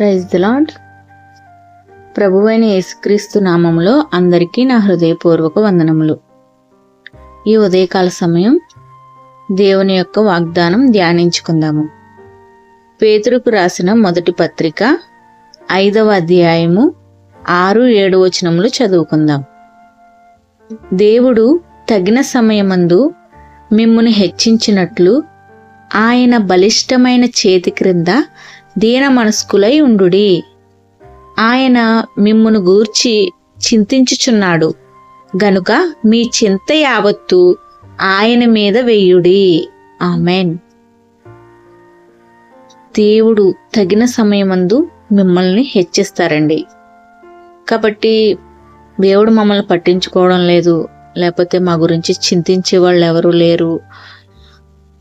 Praise the lord ప్రభువైన యేసుక్రీస్తు నామంలో అందరికీ నా హృదయపూర్వక వందనములు. ఈ ఉదయకాల సమయం దేవుని యొక్క వాగ్దానం ధ్యానించుకుందాము. పేతురుకు రాసిన మొదటి పత్రిక ఐదవ అధ్యాయము ఆరు ఏడు వచనములు చదువుకుందాం. దేవుడు తగిన సమయమందు మిమ్మును హెచ్చించినట్లు ఆయన బలిష్టమైన చేతి క్రింద దీన మనస్కులై ఉండుడి. ఆయన మిమ్మును గూర్చి చింతించుచున్నాడు. గనుక మీ చింత యావత్తు ఆయన మీద వెయ్యుడి ఆమెన్. దేవుడు తగిన సమయమందు మిమ్మల్ని హెచ్చిస్తారండి. కాబట్టి దేవుడు మమ్మల్ని పట్టించుకోవడం లేదు. లేకపోతే మా గురించి చింతించే వాళ్ళు ఎవరూ లేరు.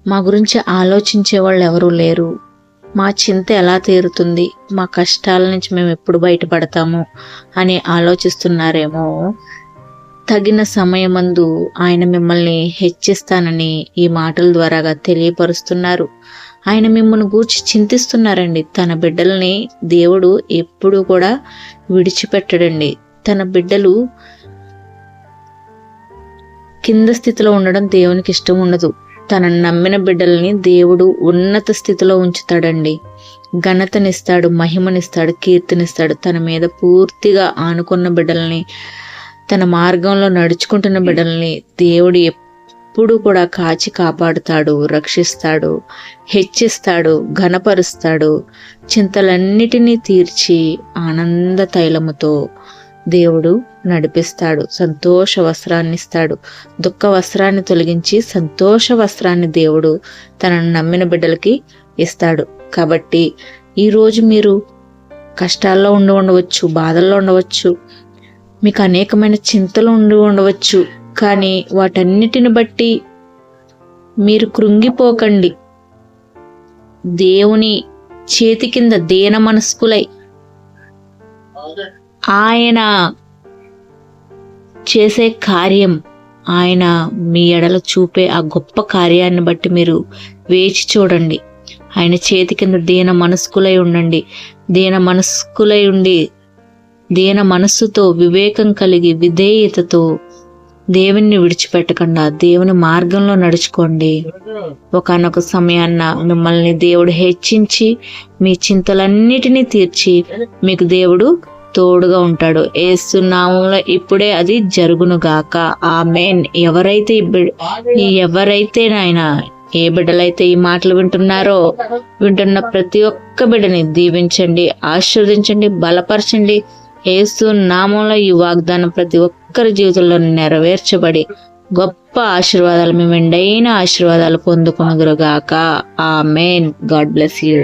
మా గురించి ఆలోచించే వాళ్ళు ఎవరూ లేరు. మా చింత ఎలా తీరుతుంది? మా కష్టాల నుంచి మేము ఎప్పుడు బయటపడతాము? అని ఆలోచిస్తున్నారేమో. తగిన సమయమందు ఆయన మిమ్మల్ని హెచ్చిస్తానని ఈ మాటల ద్వారాగా తెలియపరుస్తున్నారు. ఆయన మిమ్మల్ని గూర్చి చింతిస్తున్నారండి. తన బిడ్డల్ని దేవుడు ఎప్పుడు కూడా విడిచిపెట్టడండి. తన బిడ్డలు కింద స్థితిలో ఉండడం దేవునికి ఇష్టం ఉండదు. తనను నమ్మిన బిడ్డల్ని దేవుడు ఉన్నత స్థితిలో ఉంచుతాడండి. ఘనతనిస్తాడు మహిమనిస్తాడు కీర్తినిస్తాడు. తన మీద పూర్తిగా ఆనుకున్న బిడ్డల్ని తన మార్గంలో నడుచుకుంటున్న బిడ్డల్ని దేవుడు ఎప్పుడు కూడా కాచి కాపాడుతాడు రక్షిస్తాడు హెచ్చిస్తాడు ఘనపరుస్తాడు. చింతలన్నిటినీ తీర్చి ఆనంద తైలముతో దేవుడు నడిపిస్తాడు సంతోష వస్త్రాన్ని ఇస్తాడు దుఃఖ వస్త్రాన్ని తొలగించి సంతోష వస్త్రాన్ని దేవుడు తనను నమ్మిన బిడ్డలకి ఇస్తాడు. కాబట్టి ఈరోజు మీరు కష్టాల్లో ఉండి ఉండవచ్చు బాధల్లో ఉండవచ్చు మీకు అనేకమైన చింతలు ఉండి ఉండవచ్చు కానీ వాటన్నిటిని బట్టి మీరు కృంగిపోకండి. దేవుని చేతి కింద దేన మనస్కులై. ఆయన చేసే కార్యం ఆయన మీ ఎడల చూపే ఆ గొప్ప కార్యాన్ని బట్టి మీరు వేచి చూడండి. ఆయన చేతి కింద దీన మనస్కులై ఉండండి. దీన మనస్కులై ఉండి దీన మనస్సుతో వివేకం కలిగి విధేయతతో దేవుణ్ణి విడిచిపెట్టకుండా దేవుని మార్గంలో నడుచుకోండి. ఒకనొక సమయాన్న మిమ్మల్ని దేవుడు హెచ్చించి మీ చింతలన్నిటినీ తీర్చి మీకు దేవుడు తోడుగా ఉంటాడు. ఏసునామంలో ఇప్పుడే అది జరుగునుగాక ఆ మెయిన్ ఎవరైతే ఈ బిడ్- ఎవరైతే నాయన ఏ బిడ్డలైతే ఈ మాటలు వింటున్నారో వింటున్న ప్రతి ఒక్క బిడ్డని దీవించండి ఆశీర్వదించండి బలపరచండి. ఏసు నామంలో ఈ వాగ్దానం ప్రతి ఒక్కరి జీవితంలో నెరవేర్చబడి గొప్ప ఆశీర్వాదాలు మేము ఎండైన ఆశీర్వాదాలు పొందుకునుగురుగాక ఆ మెయిన్ గాడ్ బ్లెస్ యూ.